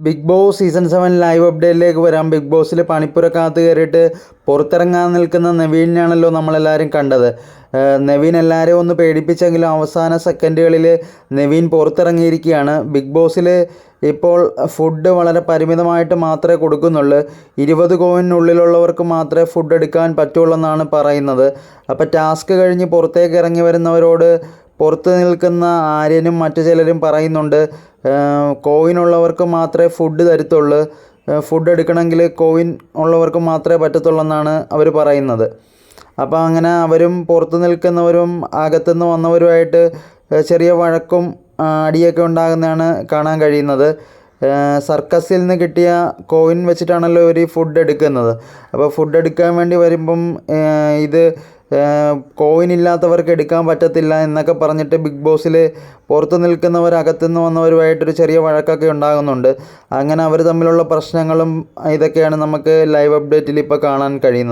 Bigg Boss season seven live അപ്ഡേറ്റിലേക്ക് വരാം. Big ബോസിൽ കാത്തു കയറിയിട്ട് പുറത്തിറങ്ങാൻ നിൽക്കുന്ന നവീനാണല്ലോ നമ്മളെല്ലാവരും കണ്ടത്. നവീൻ എല്ലാവരെയും ഒന്ന് പേടിപ്പിച്ചെങ്കിലും അവസാന സെക്കൻഡുകളിൽ നവീൻ പുറത്തിറങ്ങിയിരിക്കുകയാണ്. ബിഗ് ബോസിൽ ഇപ്പോൾ ഫുഡ് വളരെ പരിമിതമായിട്ട് മാത്രമേ കൊടുക്കുന്നുള്ളൂ. ഇരുപത് കോവിനുള്ളിലുള്ളവർക്ക് മാത്രമേ ഫുഡ് എടുക്കാൻ പറ്റുള്ളൂ എന്നാണ് പറയുന്നത്. അപ്പോൾ ടാസ്ക് കഴിഞ്ഞ് പുറത്തേക്ക് ഇറങ്ങി വരുന്നവരോട് പുറത്ത് നിൽക്കുന്ന ആര്യനും മറ്റു ചിലരും പറയുന്നുണ്ട് കോവിനുള്ളവർക്ക് മാത്രമേ ഫുഡ് തരത്തുള്ളൂ. ഫുഡ് എടുക്കണമെങ്കിൽ കോവിൻ ഉള്ളവർക്ക് മാത്രമേ പറ്റത്തുള്ളൂ എന്നാണ് അവർ പറയുന്നത്. അപ്പോൾ അങ്ങനെ അവരും പുറത്ത് നിൽക്കുന്നവരും അകത്തുനിന്ന് വന്നവരുമായിട്ട് ചെറിയ വഴക്കും അടിയൊക്കെ ഉണ്ടാകുന്നതാണ് കാണാൻ കഴിയുന്നത്. സർക്കസിൽ നിന്ന് കിട്ടിയ കോയിൻ വെച്ചിട്ടാണല്ലോ ഇവർ ഫുഡ് എടുക്കുന്നത്. അപ്പോൾ ഫുഡ് എടുക്കാൻ വേണ്ടി വരുമ്പം ഇത് കോയിൻ ഇല്ലാത്തവർക്ക് എടുക്കാൻ പറ്റത്തില്ല എന്നൊക്കെ പറഞ്ഞിട്ട് ബിഗ് ബോസിൽ പുറത്ത് നിൽക്കുന്നവർ അകത്തുനിന്ന് വന്നവരുമായിട്ടൊരു ചെറിയ വഴക്കൊക്കെ ഉണ്ടാകുന്നുണ്ട്. അങ്ങനെ അവർ തമ്മിലുള്ള പ്രശ്നങ്ങളും ഇതൊക്കെയാണ് നമുക്ക് ലൈവ് അപ്ഡേറ്റിൽ ഇപ്പോൾ കാണാൻ കഴിയുന്നത്.